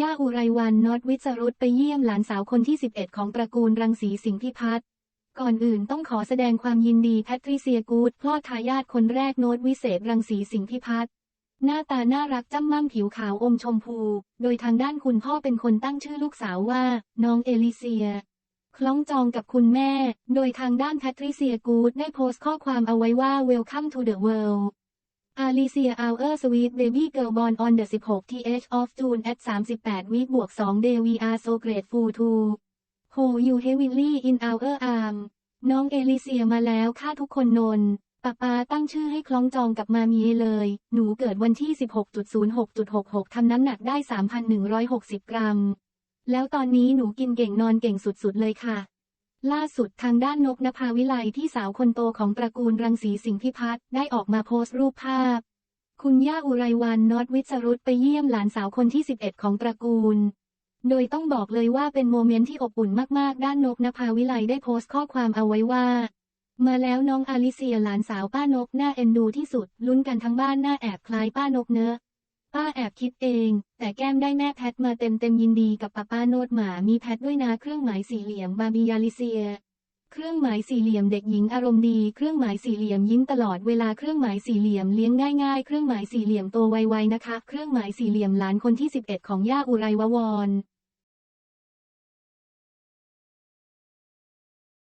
ย่าอุไรวันน็อตวิสรุตไปเยี่ยมหลานสาวคนที่ 11 ของตระกูลรังสีสิงห์พิพัฒน์ก่อนอื่นต้องขอแสดงความยินดีแพทริเซียกูดพ่อทายาทคนแรกโน้ตวิเศษรังสีสิงห์พิพัฒน์หน้าตาน่ารักจ้ำม่ำผิวขาวอมชมพู โดยทางด้านคุณพ่อเป็นคนตั้งชื่อลูกสาวว่า น้องเอลิเซีย คล้องจองกับคุณแม่ โดยทางด้านแพทริเซียกูดได้โพสต์ข้อความเอาไว้ว่า Welcome to the world Alicia Our Sweet Baby Girl born on the 16 th of June at 38 week บวก2 day we are so grateful to hold you heavily in our arm น้องเอลิเซียมาแล้วค่าทุกคนนนป้าปาตั้งชื่อให้คล้องจองกับมามีเลย หนูเกิดวันที่ 16.06.66 ทำน้ำหนักได้ 3,160 กรัม แล้วตอนนี้หนูกินเก่งนอนเก่งสุดๆเลยค่ะ ล่าสุดทางด้านนกนภาวิไลที่สาวคนโตของตระกูลรังสีสิงห์พิพัฒน์ได้ออกมาโพสต์รูปภาพ คุณย่าอุไรวันนอตวิสรุตไปเยี่ยมหลานสาวคนที่ 11 ของตระกูล โดยต้องบอกเลยว่าเป็นโมเมนต์ที่อบอุ่นมากๆ ด้านนกนภาวิไลได้โพสต์ข้อความเอาไว้ว่า มาแล้วน้องอาลิเซียหลานสาวป้านกหน่าเอ็นดูที่สุดลุ้นกันทั้งบ้านหน้าแอบคล้ายป้านกเนอะ ป้าแอบคิดเอง แต่แก้มได้แม่แพทมาเต็มเต็มๆยินดีกับป้าป้าโนดหมามีแพทด้วยนะเครื่องหมายสี่เหลี่ยมบาบิยาลิเซีย เครื่องหมายสี่เหลี่ยมเด็กหญิงอารมณ์ดี เครื่องหมายสี่เหลี่ยมยิ้มตลอดเวลาเครื่องหมายสี่เหลี่ยมเลี้ยงง่ายๆ เครื่องหมายสี่เหลี่ยมโตไวๆนะคะ เครื่องหมายสี่เหลี่ยมหลานคนที่ 11 ของย่าอุไรววร